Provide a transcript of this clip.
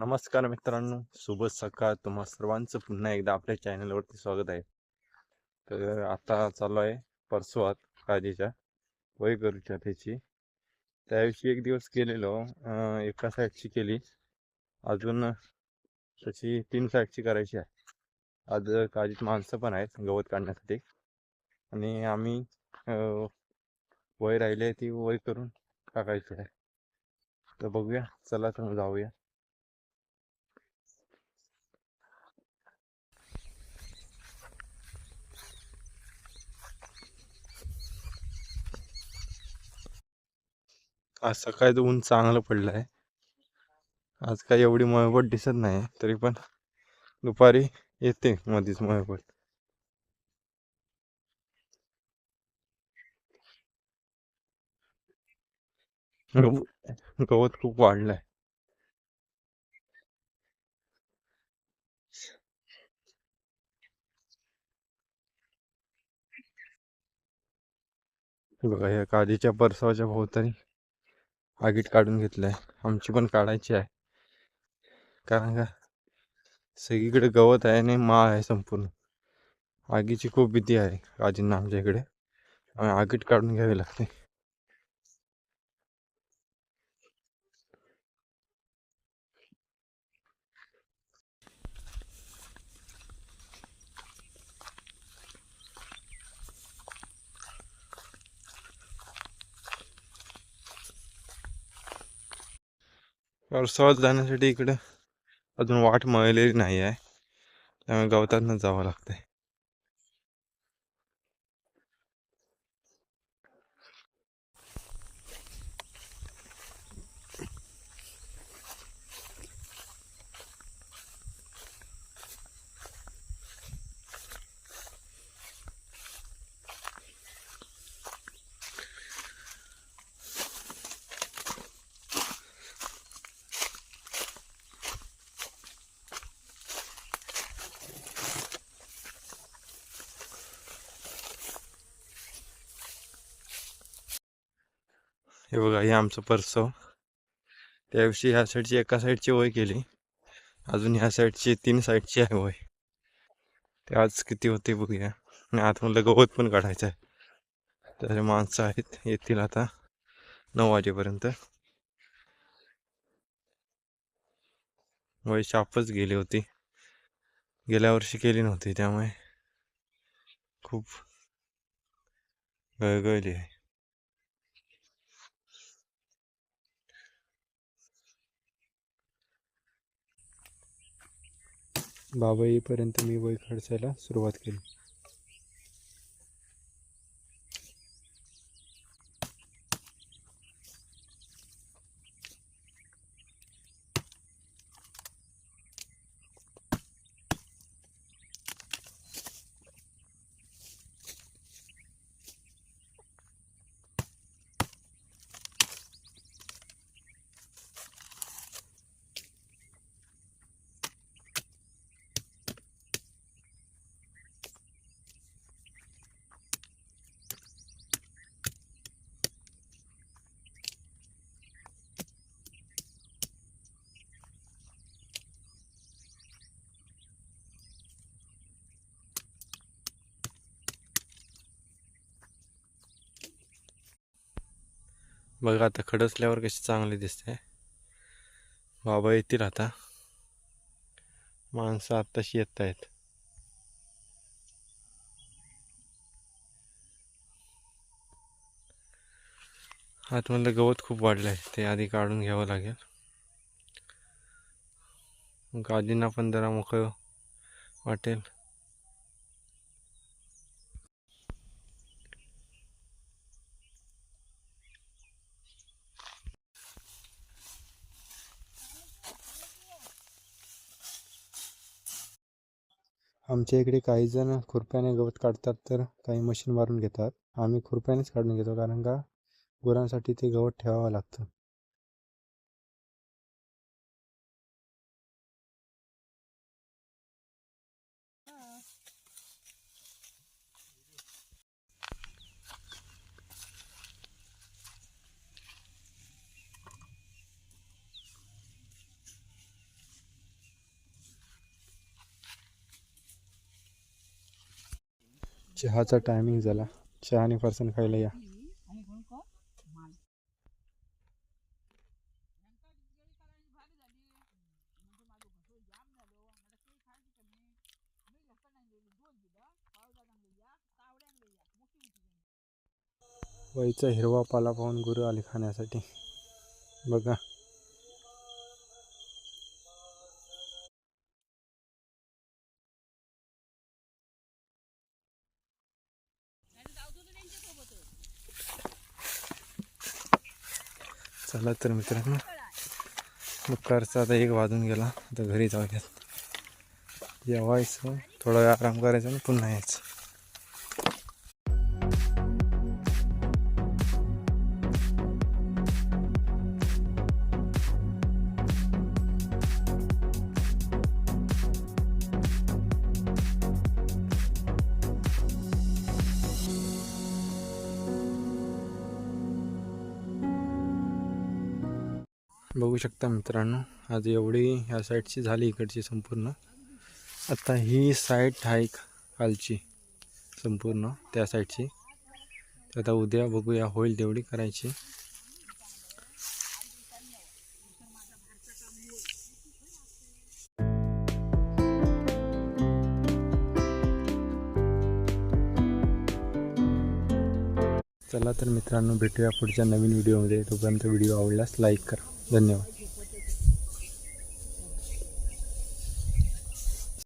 नमस्कार मित्रांनो शुभ सकाळ. तुम्हा सर्वांचं पुन्हा एकदा आपल्या चॅनलवरती स्वागत आहे. तर आता चालू आहे परसवात काजीच्या वय करूच्या त्याची त्याविषयी एक दिवस केलेलो एका साईडची केली. अजून तशी तीन साईडची करायची आहे. आज काजीत माणसं पण आहेत गवत काढण्यासाठी. आणि आम्ही वय वय राहिले ती वय करून टाकायची आहे. तर बघूया. चला तर जाऊया. आज सकाळी तर ऊन चांगलं पडलं आहे आज काही एवढी मळपट दिसत नाही तरी पण दुपारी येते मध्येच मळपट गवत खूप वाढलंय. बघा या काजीच्या परसावाच्या भोवतानी आगीट काढून घेतलं आहे आमची पण काढायची आहे. कारण का सगळीकडे गवत आहे आणि माळ आहे संपूर्ण. आगीची खूप भीती आहे काजींना आमच्या इकडे. आगीट काढून घ्यावी लागते. परसावात जाण्यासाठी इकडं अजून वाट मळलेली नाही आहे त्यामुळे गवतातनं जावं लागतंय. हे बघा हे आमचं परसव. त्या दिवशी ह्या साईडची एका साईडची वय केली. अजून ह्या साईडची तीन साईडची आहे वय. ते आज किती होते बघूया. आणि आतमधलं गवत पण काढायचं आहे. तर माणसं आहेत येतील आता नऊ वाजेपर्यंत. वय शापच गेली होती. गेल्या वर्षी केली नव्हती त्यामुळे खूप गळगळली आहे. बाबा मी वय खर्चायला सुरुवात केली. बघा आता खडसल्यावर कशी चांगली दिसते. बाबा येतील आता. माणसं आत्ताशी येत आहेत. आतमधलं गवत खूप वाढलं आहे ते आधी काढून घ्यावं लागेल. गादींना पण जरा मोकळं वाटेल. आमच्या इकडे काही जण खुरप्याने गवत काढतात तर काही मशीन मारून घेतात. आम्ही खुरप्यानेच काढून घेतो कारण का? गुरांसाठी ते गवत ठेवावं लागतं. चहाचा टायमिंग झाला. चहा आणि फरसन खायला या. वहीचा हिरवा पाला पाहून गुरु आले खाण्यासाठी. बघा. चला तर मित्रांनो दुपारचा आता एक वाजून गेला. आता घरी जाऊयात. जेवायचं थोडा वेळ आराम करायचा आणि पुन्हा यायचं. बघू शकता मित्रांनो आज एवढी ह्या साईडची झाली इकडची संपूर्ण. आता ही साईड आहे खालची संपूर्ण त्या साईडची तर आता उद्या बघूया होईल तेवढी करायची. चला तर मित्रांनो भेटूया पुढच्या नवीन व्हिडिओमध्ये तोपर्यंत व्हिडिओ आवडल्यास लाईक करा. धन्यवाद